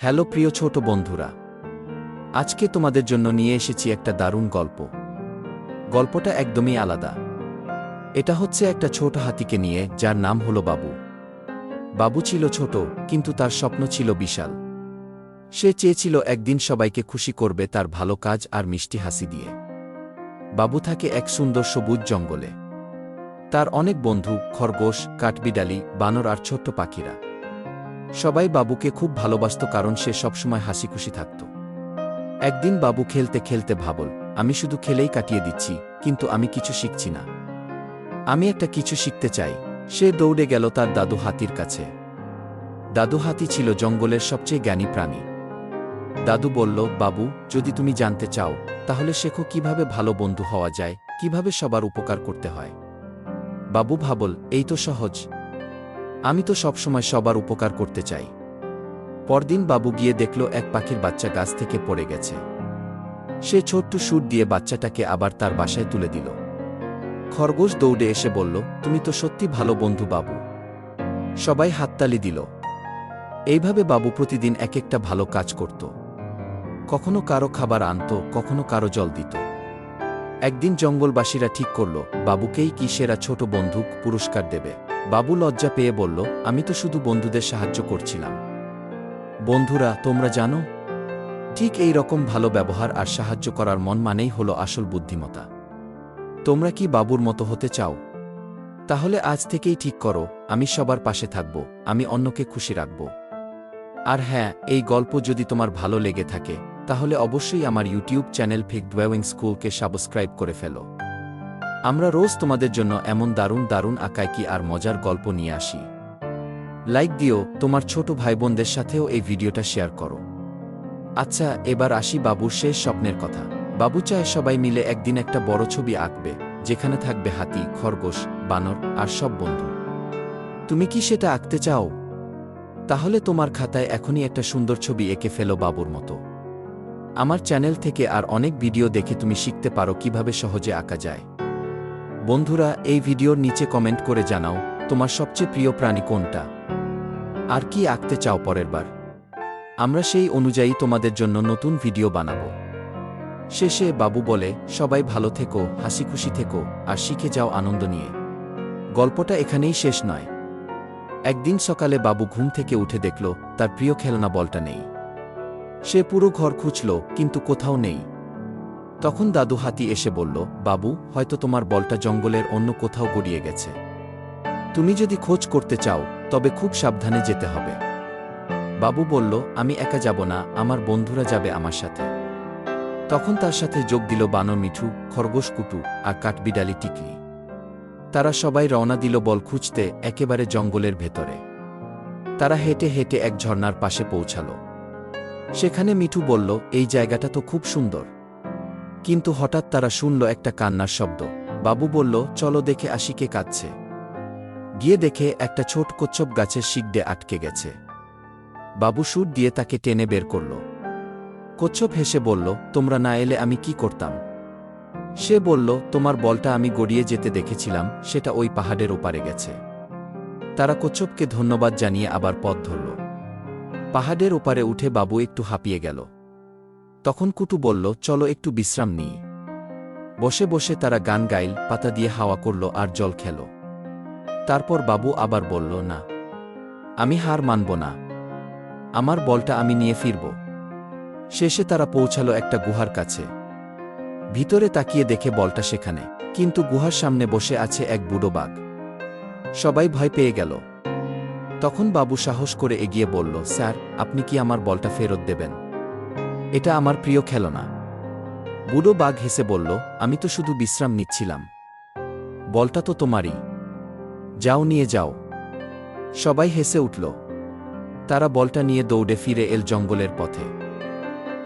Hello প্রিয় ছোট বন্ধুরা। আজকে তোমাদের জন্য নিয়ে এসেছি একটা দারুণ গল্প। গল্পটা একদমই আলাদা। এটা হচ্ছে একটা ছোট হাতিকে নিয়ে, যার নাম হলো বাবু। বাবু ছিল ছোট, কিন্তু তার স্বপ্ন ছিল বিশাল। সে চেয়েছিল একদিন সবাইকে খুশি করবে তার ভালো কাজ আর মিষ্টি হাসি দিয়ে। বাবু থাকে এক সুন্দর সবুজ জঙ্গলে। তার অনেক বন্ধু, খরগোশ, কাঠবিড়ালি, বানর আর ছোট্ট পাখিরা। সবাই বাবুকে খুব ভালোবাসত কারণ সে সবসময় হাসি খুশি থাকত। একদিন বাবু খেলতে খেলতে ভাবল, আমি শুধু খেলেই কাটিয়ে দিচ্ছি, কিন্তু আমি কিছু শিখছি না। আমি একটা কিছু শিখতে চাই। সে দৌড়ে গেল তার দাদু হাতির কাছে। দাদু হাতি ছিল জঙ্গলের সবচেয়ে জ্ঞানী প্রাণী। দাদু বলল, বাবু, যদি তুমি জানতে চাও, তাহলে শেখো কীভাবে ভালো বন্ধু হওয়া যায়, কীভাবে সবার উপকার করতে হয়। বাবু ভাবল, এই তো সহজ। আমি তো সবসময় সবার উপকার করতে চাই। পরদিন বাবু গিয়ে দেখল এক পাখির বাচ্চা গাছ থেকে পড়ে গেছে। সে ছোট্ট সুর দিয়ে বাচ্চাটাকে আবার তার বাসায় তুলে দিল। খরগোশ দৌড়ে এসে বলল, তুমি তো সত্যি ভালো বন্ধু বাবু। সবাই হাততালি দিল। এইভাবে বাবু প্রতিদিন এক একটা ভালো কাজ করত। কখনো কারও খাবার আনত, কখনো কারও জল দিত। একদিন জঙ্গলবাসীরা ঠিক করল, বাবুকেই কি সেরা ছোট বন্ধুক পুরস্কার দেবে? বাবু লজ্জা পেয়ে বলল, আমি তো শুধু বন্ধুদের সাহায্য করছিলাম। বন্ধুরা, তোমরা জানো? ঠিক এই রকম ভালো ব্যবহার আর সাহায্য করার মন মানেই হলো আসল বুদ্ধিমতা তোমরা কি বাবুর মতো হতে চাও? তাহলে আজ থেকেই ঠিক করো, আমি সবার পাশে থাকব, আমি অন্যকে খুশি রাখব। আর হ্যাঁ এই গল্প যদি তোমার ভালো লেগে থাকে, তাহলে অবশ্যই আমার ইউটিউব চ্যানেল ফিক ডোয়েং স্কুলকে সাবস্ক্রাইব করে ফেলো। আমরা রোজ তোমাদের জন্য এমন দারুণ দারুণ আকাইকি আর মজার গল্প নিয়ে আসি। লাইক দিও, তোমার ছোট ভাই বোনদের সাথেও এই ভিডিওটা শেয়ার করো। আচ্ছা এবার আসি বাবুর শেষ স্বপ্নের কথা। বাবু চায় সবাই মিলে একদিন একটা বড় ছবি আঁকবে, যেখানে থাকবে হাতি, খরগোশ, বানর আর সব বন্ধু। তুমি কি সেটা আঁকতে চাও? তাহলে তোমার খাতায় এখনই একটা সুন্দর ছবি এঁকে ফেলো বাবুর মতো। আমার চ্যানেল থেকে আর অনেক ভিডিও দেখে তুমি শিখতে পারো কীভাবে সহজে আঁকা যায়। বন্ধুরা, এই ভিডিওর নিচে কমেন্ট করে জানাও, তোমার সবচেয়ে প্রিয় প্রাণী কোনটা? আর কি আঁকতে চাও পরের বার? আমরা সেই অনুযায়ী তোমাদের জন্য নতুন ভিডিও বানাব। শেষে বাবু বলে, সবাই ভালো থেকো হাসি খুশি থেকো, আর শিখে যাও আনন্দ নিয়ে। গল্পটা এখানেই শেষ নয়। একদিন সকালে বাবু ঘুম থেকে উঠে দেখল, তার প্রিয় খেলনা বলটা নেই। সে পুরো ঘর খুঁজল, কিন্তু কোথাও নেই। তখন দাদু হাতি এসে বলল, বাবু, হয়তো তোমার বলটা জঙ্গলের অন্য কোথাও গড়িয়ে গেছে। তুমি যদি খোঁজ করতে চাও, তবে খুব সাবধানে যেতে হবে। বাবু বলল, আমি একা যাব না, আমার বন্ধুরা যাবে আমার সাথে। তখন তার সাথে যোগ দিল বানর মিঠু, খরগোশ কুটু আর কাঠবিড়ালি টিকলি। তারা সবাই রওনা দিল বল খুঁজতে একেবারে জঙ্গলের ভেতরে। তারা হেঁটে হেঁটে এক ঝর্ণার পাশে পৌঁছাল। সেখানে মিঠু বলল, এই জায়গাটা তো খুব সুন্দর। কিন্তু হঠাৎ তারা শুনল একটা কান্নার শব্দ। বাবু বলল, চলো দেখে আসি কে কাঁদছে। গিয়ে দেখে একটা ছোট কচ্ছপ গাছের শিগডে আটকে গেছে। বাবু সুর দিয়ে তাকে টেনে বের করল। কচ্ছপ হেসে বলল, তোমরা না এলে আমি কি করতাম? সে বলল, তোমার বলটা আমি গড়িয়ে যেতে দেখেছিলাম, সেটা ওই পাহাড়ের ওপারে গেছে। তারা কচ্ছপকে ধন্যবাদ জানিয়ে আবার পথ ধরল। পাহাড়ের ওপারে উঠে বাবু একটু হাঁপিয়ে গেল। তখন কুটু বলল, চলো একটু বিশ্রাম নিই। বসে বসে তারা গান গাইল, পাতা দিয়ে হাওয়া করল আর জল খেল। তারপর বাবু আবার বলল, না, আমি হার মানব না। আমার বলটা আমি নিয়ে ফিরব। শেষে তারা পৌঁছালো একটা গুহার কাছে। ভিতরে তাকিয়ে দেখে বলটা সেখানে। কিন্তু গুহার সামনে বসে আছে এক বুড়ো বাঘ। সবাই ভয় পেয়ে গেল। তখন বাবু সাহস করে এগিয়ে বলল, স্যার, আপনি কি আমার বলটা ফেরত দেবেন? এটা আমার প্রিয় খেলনা। বুড়ো বাঘ হেসে বলল, আমি তো শুধু বিশ্রাম নিচ্ছিলাম। বলটা তো তোমারই। যাও নিয়ে যাও। সবাই হেসে উঠল। তারা বলটা নিয়ে দৌড়ে ফিরে এল জঙ্গলের পথে।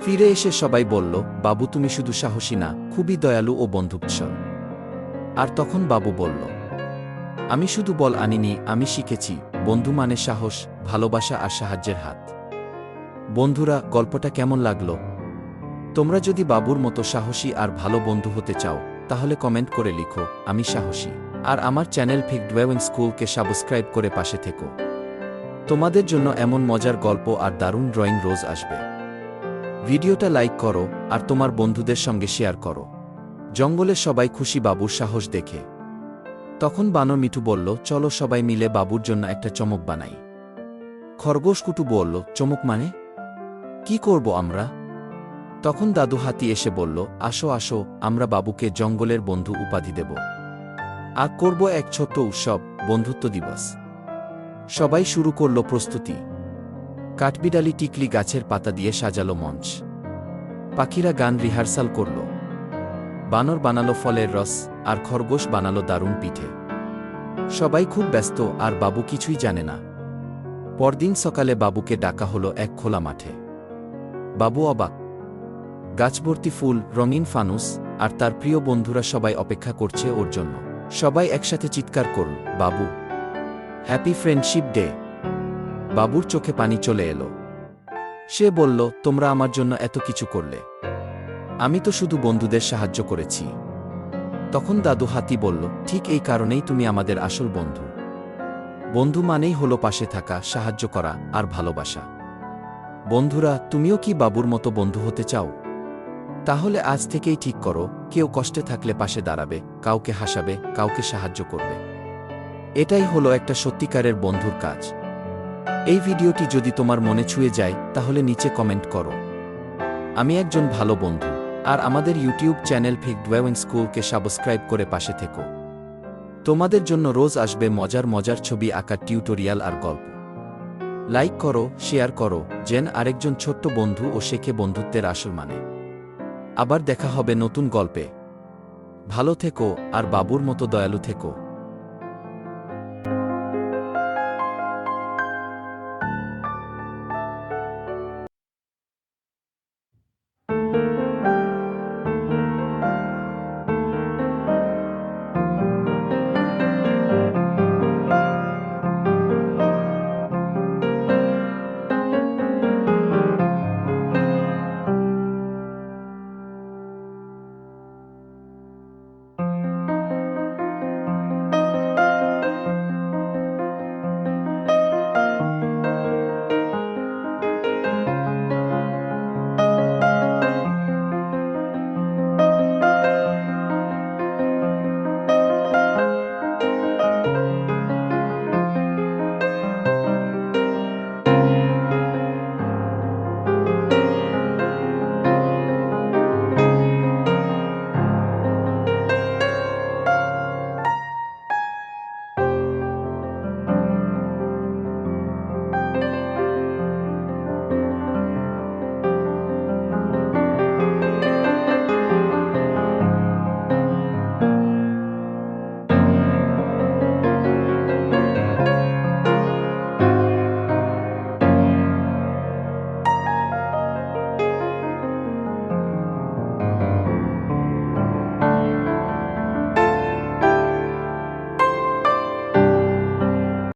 ফিরে এসে সবাই বলল, বাবু, তুমি শুধু সাহসী না, খুবই দয়ালু ও বন্ধুৎসল আর তখন বাবু বলল, আমি শুধু বল আনিনি, আমি শিখেছি। বন্ধু মানে সাহস, ভালোবাসা আর সাহায্যের হাত। বন্ধুরা, গল্পটা কেমন লাগল? তোমরা যদি বাবুর মতো সাহসী আর ভালো বন্ধু হতে চাও, তাহলে কমেন্ট করে লিখো, আমি সাহসী। আর আমার চ্যানেল ফিক ডোয়েন স্কুলকে সাবস্ক্রাইব করে পাশে থেকো। তোমাদের জন্য এমন মজার গল্প আর দারুণ ড্রয়িং রোজ আসবে। ভিডিওটা লাইক করো, আর তোমার বন্ধুদের সঙ্গে শেয়ার করো। জঙ্গলে সবাই খুশি বাবুর সাহস দেখে। তখন বানর মিঠু বলল, চলো সবাই মিলে বাবুর জন্য একটা চমক বানাই। খরগোশ কুটু বলল, চমক মানে? কি করব আমরা? তখন দাদু হাতি এসে বলল, আসো আসো, আমরা বাবুকে জঙ্গলের বন্ধু উপাধি দেব। আর করব এক ছোট্ট উৎসব, বন্ধুত্ব দিবস। সবাই শুরু করল প্রস্তুতি। কাঠবিড়ালি টিকলি গাছের পাতা দিয়ে সাজালো মঞ্চ। পাখিরা গান রিহার্সাল করল। বানর বানালো ফলের রস, আর খরগোশ বানালো দারুণ পিঠে। সবাই খুব ব্যস্ত, আর বাবু কিছুই জানে না। পরদিন সকালে বাবুকে ডাকা হলো এক খোলা মাঠে। বাবু অবাক। গাছভর্তি ফুল, রঙিন ফানুস, আর তার প্রিয় বন্ধুরা সবাই অপেক্ষা করছে ওর জন্য। সবাই একসাথে চিৎকার করল, বাবু, হ্যাপি ফ্রেন্ডশিপ ডে। বাবুর চোখে পানি চলে এলো। সে বলল, তোমরা আমার জন্য এত কিছু করলে। আমি তো শুধু বন্ধুদের সাহায্য করেছি। তখন দাদু হাতি বলল, ঠিক এই কারণেই তুমি আমাদের আসল বন্ধু। বন্ধু মানেই হলো পাশে থাকা, সাহায্য করা, আর ভালোবাসা। বন্ধুরা, তুমিও কি বাবুর মতো বন্ধু হতে চাও? তাহলে আজ থেকেই ঠিক করো, কেউ কষ্টে থাকলে পাশে দাঁড়াবে, কাউকে হাসাবে, কাউকে সাহায্য করবে। এটাই হলো একটা সত্যিকারের বন্ধুর কাজ। এই ভিডিওটি যদি তোমার মনে ছুঁয়ে যায়, তাহলে নিচে কমেন্ট করো। আমি একজন ভালো বন্ধু, আর আমাদের ইউটিউব চ্যানেল ফিক ডোয়েন স্কুলকে সাবস্ক্রাইব করে পাশে থেকো। তোমাদের জন্য রোজ আসবে মজার মজার ছবি আঁকার টিউটোরিয়াল আর গল্প। লাইক করো শেয়ার করো, যেন আরেকজন ছোট্ট বন্ধু ও শেখে বন্ধুত্বের আসল মানে। আবার দেখা হবে নতুন গল্পে। ভালো থেকো, আর বাবুর মতো দয়ালু থেকো।